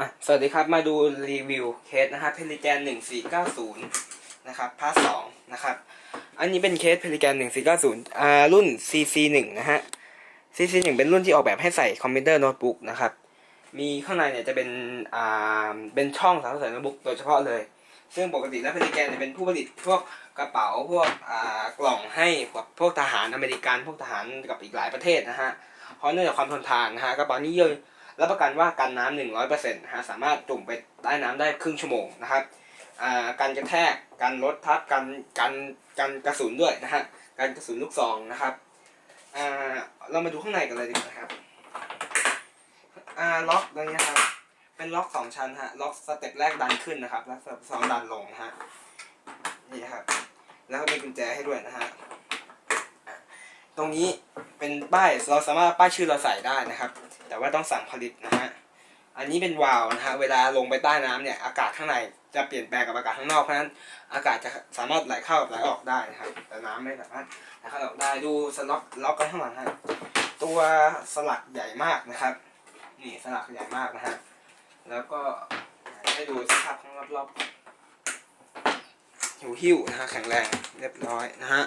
อะสวัสดีครับมาดูรีวิวเคสนะครับเพลิแกนหนึ่งสี่เก้าศูนย์นะครับพาร์ทสองนะครับอันนี้เป็นเคสเพลิแกนหนึ่งสี่เก้าศูนย์อ่ารุ่น CC หนึ่งนะฮะ CC หนึ่งเป็นรุ่นที่ออกแบบให้ใส่คอมพิวเตอร์โน้ตบุ๊กนะครับมีข้างในเนี่ยจะเป็นอ่าเป็นช่องสำหรับใส่โน้ตบุ๊กโดยเฉพาะเลย ซึ่งปกติแล้วเพลิแกนเนี่ยเป็นผู้ผลิตพวกกระเป๋าพวกอ่ากล่องให้กับพวกทหารอเมริกันพวกทหารกับอีกหลายประเทศนะฮะเพราะเนื่องจากความทนทานนะฮะกระเป๋านี้เยอะ รับประกันว่ากันน้ำหนึ่งร้อยเปอร์เซ็นต์ฮะสามารถจุ่มไปใต้น้ำได้ครึ่งชั่วโมงนะครับกันกระแทกกันรถทับกันกันกันกระสุนด้วยนะฮะกันกระสุนลูกซองนะครับเรามาดูข้างในกันเลยดีกว่าครับล็อกตรงนี้ครับเป็นล็อกสองชั้นฮะล็อกสเต็ปแรกดันขึ้นนะครับ แล้วสเต็ปสองดันลงนะฮะนี่ครับแล้วก็มีกุญแจให้ด้วยนะฮะ ตรงนี้เป็นป้ายเราสามารถป้ายชื่อเราใส่ได้นะครับ แต่ว่าต้องสั่งผลิตนะฮะอันนี้เป็นวาล์วนะฮะเวลาลงไปใต้น้ำเนี่ยอากาศข้างในจะเปลี่ยนแปลงกับอากาศข้างนอกเพราะฉะนั้นอากาศจะสามารถไหลเข้าไหลออกได้นะครับ แต่น้ำไม่สามารถไหลเข้าออกได้ดูสล็อกล็อกกันข้างหลังฮะตัวสลักใหญ่มากนะครับ นี่สลักใหญ่มากนะฮะแล้วก็ให้ดูสภาพข้างรอบๆหิวหิวนะฮะแข็งแรงเรียบร้อยนะฮะ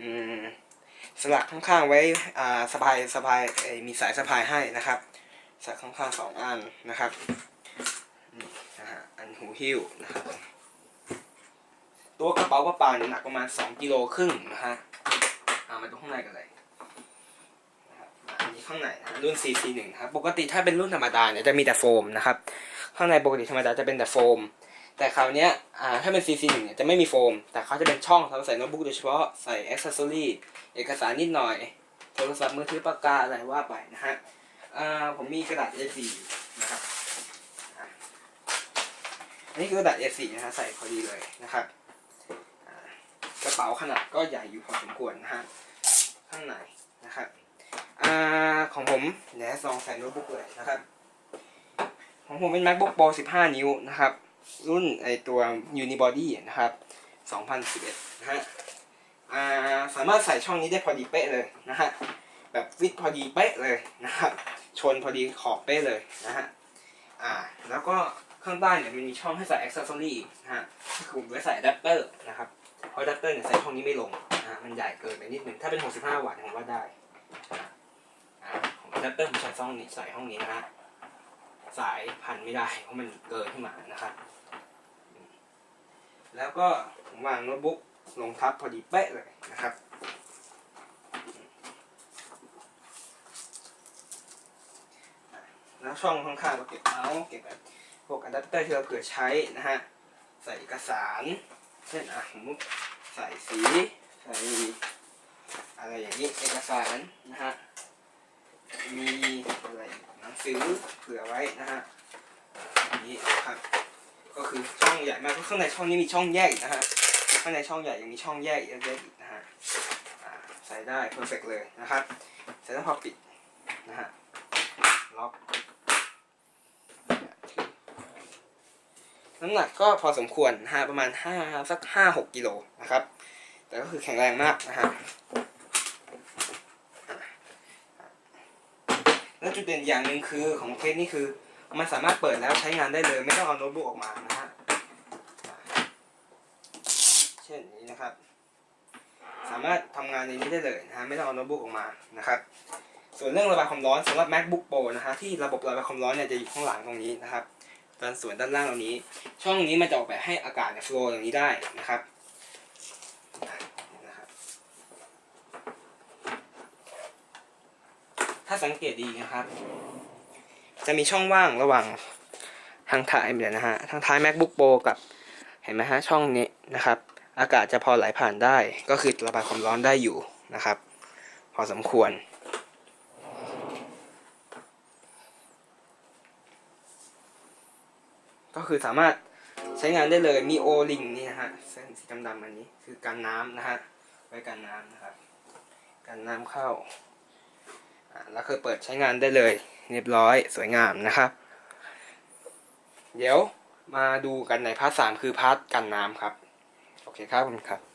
อืม สลักข้างๆไว้อ่าสะพายสะพายมีสายสะพายให้นะครับสลักข้างๆสองอันนะครับนี่นะฮะอันหูหิ้วนะครับตัวกระเป๋าเปล่าเนี่ยหนักประมาณ2กิโลครึ่งนะฮะเอามาดูข้างในกันเลยอันนี้ข้างในนะรุ่น CC1 นะครับปกติถ้าเป็นรุ่นธรรมดาเนี่ยจะมีแต่โฟมนะครับข้างในปกติธรรมดาจะเป็นแต่โฟม แต่คราวนี้ถ้าเป็น CC1 เนี่ยจะไม่มีโฟม แต่เขาจะเป็นช่องสำหรับใส่โน้ตบุ๊กโดยเฉพาะใส่อ็อกซ์ซอรี่เอกสารนิดหน่อย โทรศัพท์มือถือปากกาอะไรว่าไปนะฮะผมมีกระดาษ A4 นะครับอันนี้คือกระดาษ A4 นะฮะใส่พอดีเลยนะครับกระเป๋าขนาดก็ใหญ่อยู่พอสมควรนะฮะข้างในนะครับอของผมเดี๋ยวลองใส่โน้ตบุ๊กเลยนะครับ ของผมเป็น MacBook Pro 15 นิ้วนะครับ รุ่นไอตัว Unibody นะครับ2011นะฮะอ่าสามารถใส่ช่องนี้ได้พอดีเป๊ะเลยนะฮะแบบฟิตพอดีเป๊ะเลยนะครับชนพอดีขอบเป๊ะเลยนะฮะอ่าแล้วก็ข้างใต้เนี่ยมันมีช่องให้ใส่อ็อกซ์ซอรี่นะฮะคือผมไว้ใส่อะแดปเตอร์นะครับเพราะอะแดปเตอร์เนี่ยใส่ช่องนี้ไม่ลงนะฮะมันใหญ่เกินไปนิดนึงถ้าเป็น 65 วัตต์ผมว่าได้อ่าของอะแดปเตอร์ผมใส่ช่องนี้ใส่ห้องนี้นะฮะ สายพันไม่ได้ เพราะมันเกินขึ้นมานะครับ แล้วก็วางโน้ตบุ๊กลงทับพอดีเป๊ะเลยนะครับแล้วช่องข้างๆก็เก็บเมาส์เก็บแบบพวกอะแดปเตอร์ที่เราเผื่อใช้นะฮะ ใส่เอกสาร เช่นอะผมใส่สี ใส่อะไรอย่างนี้เอกสารนะฮะ มี อะไรหนังสือเผื่อไว้นะฮะนนี้นะครับ ก็คือช่องใหญ่มากข้างในช่องนี้มีช่องแยกนะฮะข้างในช่องใหญ่ยังมีช่องแยกเล็กๆอีกนะฮะใส่ได้เพอร์เฟกเลยนะครับเสร็จแล้วพอปิดนะฮะล็อกน้ำหนักก็พอสมควรนะฮะประมาณห้าสักห้าหกกิโลนะครับ แต่ก็คือแข็งแรงมากนะฮะ แล้วจุดเด่นอย่างหนึ่งคือของเคสนี้คือ มันสามารถเปิดแล้วใช้งานได้เลย ไม่ต้องเอาโน้ตบุ๊กออกมานะฮะเช่นนี้นะครับ สามารถทำงานในนี้ได้เลยนะฮะไม่ต้องเอาโน้ตบุ๊กออกมานะครับ ส่วนเรื่องระบายความร้อนสำหรับ macbook pro นะฮะที่ระบบระบายความร้อนเนี่ยจะอยู่ข้างหลังตรงนี้นะครับด้านส่วนด้านล่างตรงนี้ ช่องนี้มันจะออกแบบให้อากาศเนี่ย flow อย่างนี้ได้นะครับ ถ้าสังเกตดีนะครับ จะมีช่องว่างระหว่างทางท้ายเนี่ยนะฮะทางท้าย macbook pro กับเห็นไหมฮะช่องนี้นะครับ อากาศจะพอไหลผ่านได้ ก็คือระบายความร้อนได้อยู่นะครับ พอสมควรก็คือสามารถใช้งานได้เลยมีโอลิงนี่นะฮะเส้นสีดำๆอันนี้คือกันน้ำนะฮะไว้กันน้ำนะครับกันน้ำเข้า แล้วคือเปิดใช้งานได้เลย เรียบร้อยสวยงามนะครับ เดี๋ยวมาดูกันในพาร์ทสามคือพาร์ทกันน้ำครับ โอเคครับคุณครับ